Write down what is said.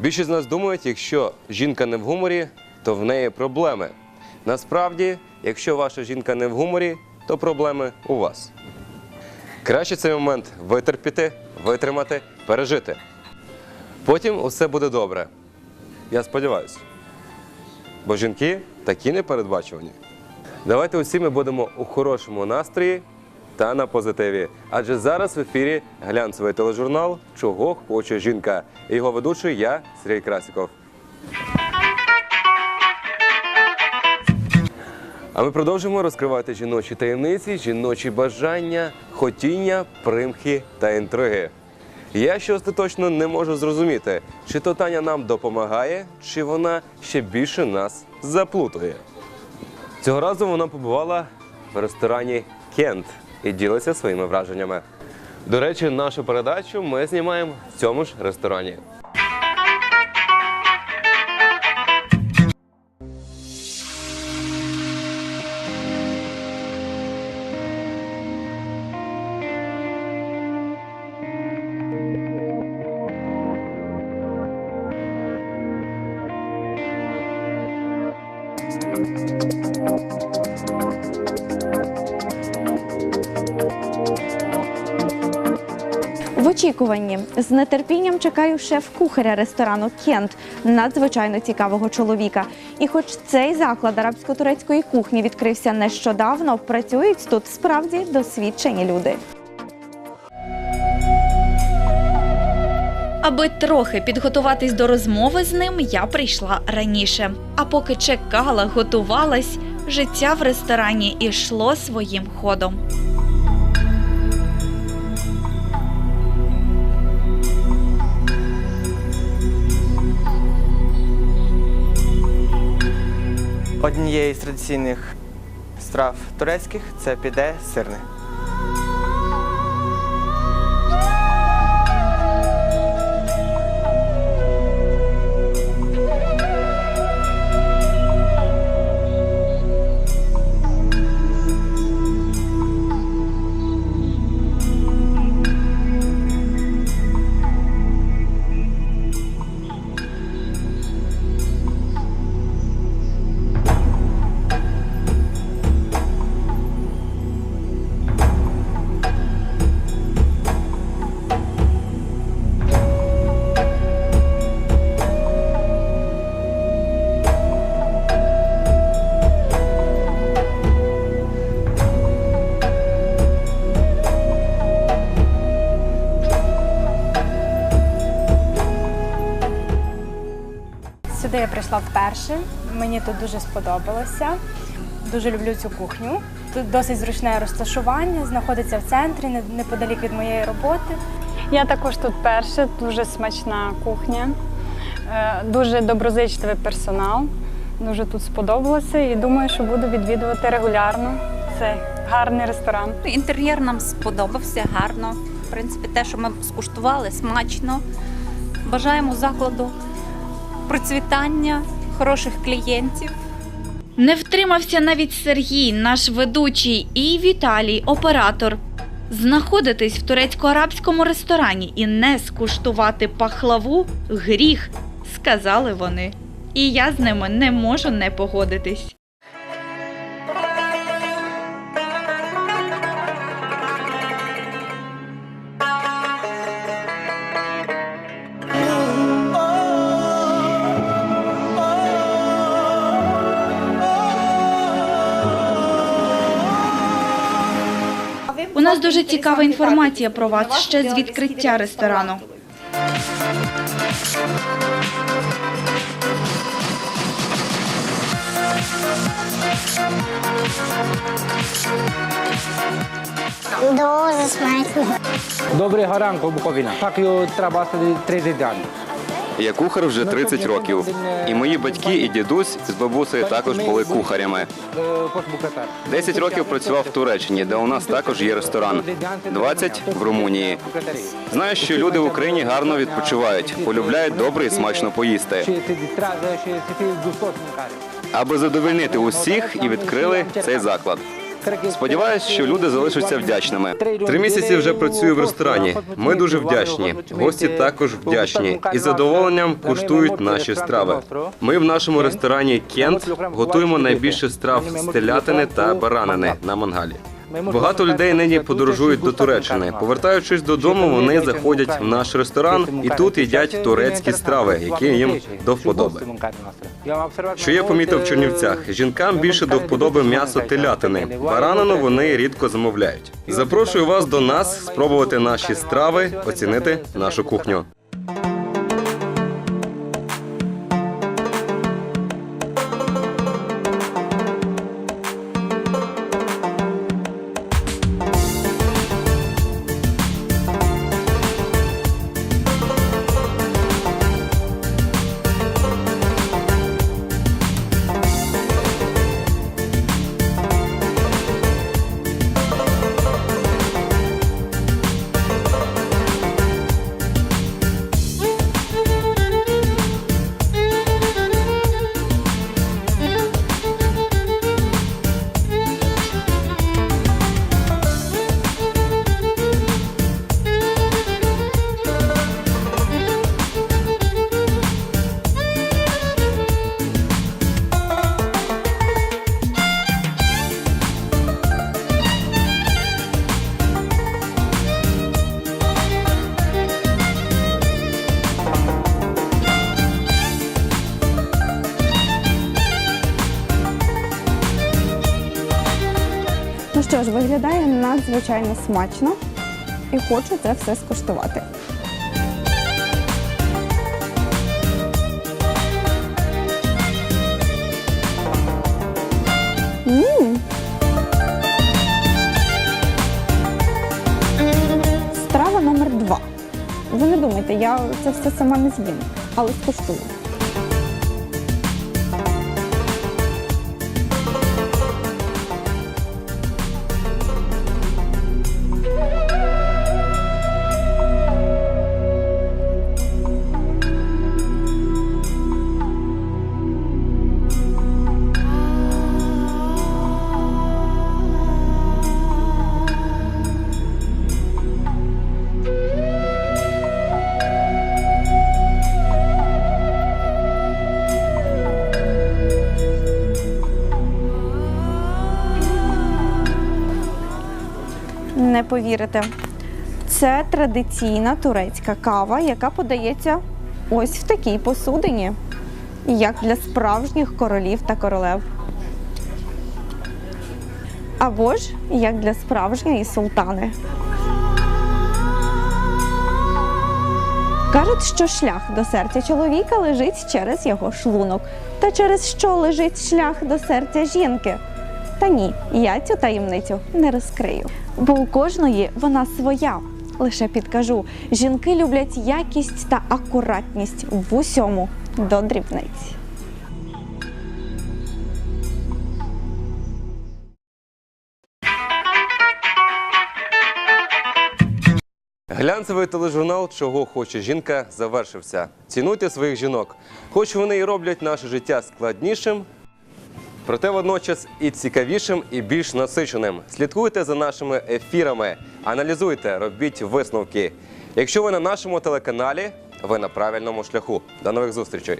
Більшість з нас думають, якщо жінка не в гуморі, то в неї проблеми. Насправді, якщо ваша жінка не в гуморі, то проблеми у вас. Краще цей момент витерпіти, витримати, пережити. Потім усе буде добре. Я сподіваюся. Бо жінки такі непередбачувані. Давайте усі ми будемо у хорошому настрої та на позитиві. Адже зараз в ефірі глянцевий тележурнал Чого хоче жінка. Його ведучий я, Сергій Красіков. А ми продовжимо розкривати жіночі таємниці, жіночі бажання, хотіння, примхи та інтриги. Я ще остаточно не можу зрозуміти, чи то Таня нам допомагає, чи вона ще більше нас заплутує. Цього разу вона побувала в ресторані Кент і ділиться своїми враженнями. До речі, нашу передачу ми знімаємо в цьому ж ресторані. Очікуванні з нетерпінням чекаю шеф-кухаря ресторану Кент, надзвичайно цікавого чоловіка. І хоч цей заклад арабсько-турецької кухні відкрився нещодавно, працюють тут справді досвідчені люди. Аби трохи підготуватись до розмови з ним, я прийшла раніше. А поки чекала, готувалась, життя в ресторані ішло своїм ходом. Однією з традиційних страв турецьких це піде сирне. Сюди я прийшла вперше. Мені тут дуже сподобалося. Дуже люблю цю кухню. Тут досить зручне розташування, знаходиться в центрі, неподалік від моєї роботи. Я також тут перше, дуже смачна кухня, е, дуже доброзичливий персонал. Дуже тут сподобалося і думаю, що буду відвідувати регулярно цей гарний ресторан. Інтер'єр нам сподобався гарно. В принципі, те, що ми скуштували, смачно. Бажаємо закладу процвітання, хороших клієнтів. Не втримався навіть Сергій, наш ведучий, і Віталій, оператор. Знаходитись в турецько-арабському ресторані і не скуштувати пахлаву гріх, сказали вони. І я з ними не можу не погодитись. Нас дуже цікава інформація про вас ще з відкриття ресторану. Дуже смачно. Доброго ранку, Буковина. Так його треба 30 днів. Я кухар вже 30 років. І мої батьки і дідусь з бабусею також були кухарями. 10 років працював в Туреччині, де у нас також є ресторан. 20 в Румунії. Знаю, що люди в Україні гарно відпочивають, полюбляють добре і смачно поїсти. Аби задовольнити усіх і відкрили цей заклад. Сподіваюсь, що люди залишаться вдячними. Три місяці вже працюю в ресторані. Ми дуже вдячні. Гості також вдячні і з задоволенням куштують наші страви. Ми в нашому ресторані Кент готуємо найбільше страв з телятини та баранини на мангалі. Багато людей нині подорожують до Туреччини. Повертаючись додому, вони заходять в наш ресторан і тут їдять турецькі страви, які їм до вподоби. Що я помітив в Чернівцях, жінкам більше до вподоби м'ясо телятини. Баранину вони рідко замовляють. Запрошую вас до нас спробувати наші страви, оцінити нашу кухню. Виглядає надзвичайно смачно і хочу це все скуштувати. М. Страва номер два. Ви не думайте, я це все сама не з'їм, але скуштую. Не повірите. Це традиційна турецька кава, яка подається ось в такій посудині, як для справжніх королів та королев. Або ж як для справжньої султани. Кажуть, що шлях до серця чоловіка лежить через його шлунок. Та через що лежить шлях до серця жінки? Та ні, я цю таємницю не розкрию. Бо у кожної вона своя. Лише підкажу: жінки люблять якість та акуратність в усьому до дрібниць. Глянцевий тележурнал Чого хоче жінка завершився. Цінуйте своїх жінок. Хоч вони і роблять наше життя складнішим, проте водночас і цікавішим, і більш насиченим. Слідкуйте за нашими ефірами, аналізуйте, робіть висновки. Якщо ви на нашому телеканалі, ви на правильному шляху. До нових зустрічей!